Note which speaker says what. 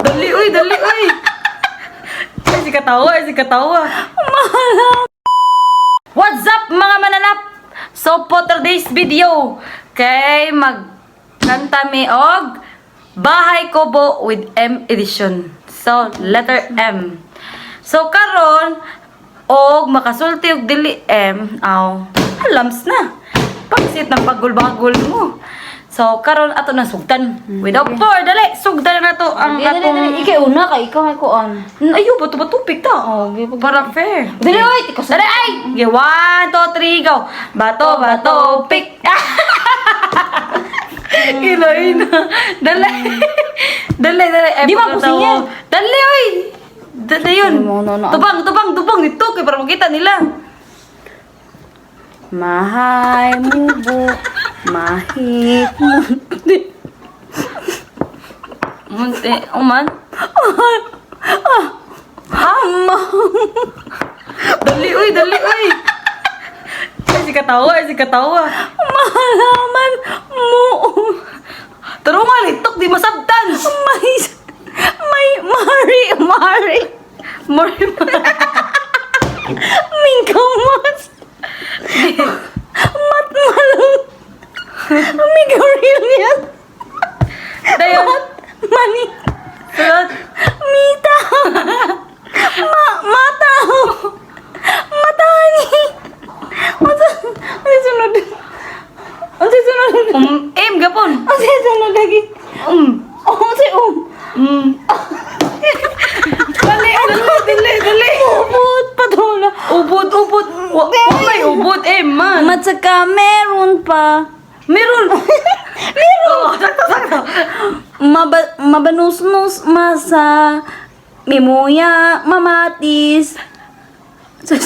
Speaker 1: Dali, uy, dali, uy. Ay, si katawa, ay, si katawa. What's up, mga mananap? So, for today's video, kay magkanta mi og Bahay Kobo with M edition. So, letter M. So, karon og makasulti og dili M, aw, alams na. Pagsit ng pagul-bagul mo. So, karon ato na sugdan. Without more, dali, sugdan na to ang
Speaker 2: Dali, dali, dali.
Speaker 1: atong...
Speaker 2: Ikaw una ka, ikaw may kuan.
Speaker 1: Ayaw, bato ba tupik ta?
Speaker 2: Oh, okay,
Speaker 1: Para fair.
Speaker 2: Dali, oy, ikaw.
Speaker 1: Dali, ay! Okay, one, two, three, go! Bato, bato, pick! Ilain na. Dali. Dali, dali. Eh,
Speaker 2: Di ba, pusingin?
Speaker 1: Dali, oy! Dali yun.
Speaker 2: Ano, ano, ano?
Speaker 1: Tubang, tubang, tubang. Ito, kaya para makita nila.
Speaker 2: Mahay mubo, mahit munti.
Speaker 1: Munti, uman. Dali, uy, dali, uy. Ay, si katawa, ay, si katawa.
Speaker 2: Malaman mo.
Speaker 1: Taro nga, litok, di masabtan.
Speaker 2: May... May... Mari, Mari.
Speaker 1: Mori
Speaker 2: Mingkamas. Matmalong. Migarilyan.
Speaker 1: Dayon.
Speaker 2: Mani.
Speaker 1: Sulot.
Speaker 2: Mita. Ma... Mata. Mata... Ano sunod? Ano sunod?
Speaker 1: Um, aim, gapon.
Speaker 2: Ano sunod lagi?
Speaker 1: Um.
Speaker 2: Oh, si Um.
Speaker 1: Mm. dali, dali, dali, dali.
Speaker 2: Ubod pa doon.
Speaker 1: Ubod, ubod. Wa, wa may ubod, eh, man.
Speaker 2: Matsaka meron pa.
Speaker 1: Meron. Meron. Oh, sakto, sakto.
Speaker 2: Maba, mabanus-nus masa. Mimuya, mamatis. Sa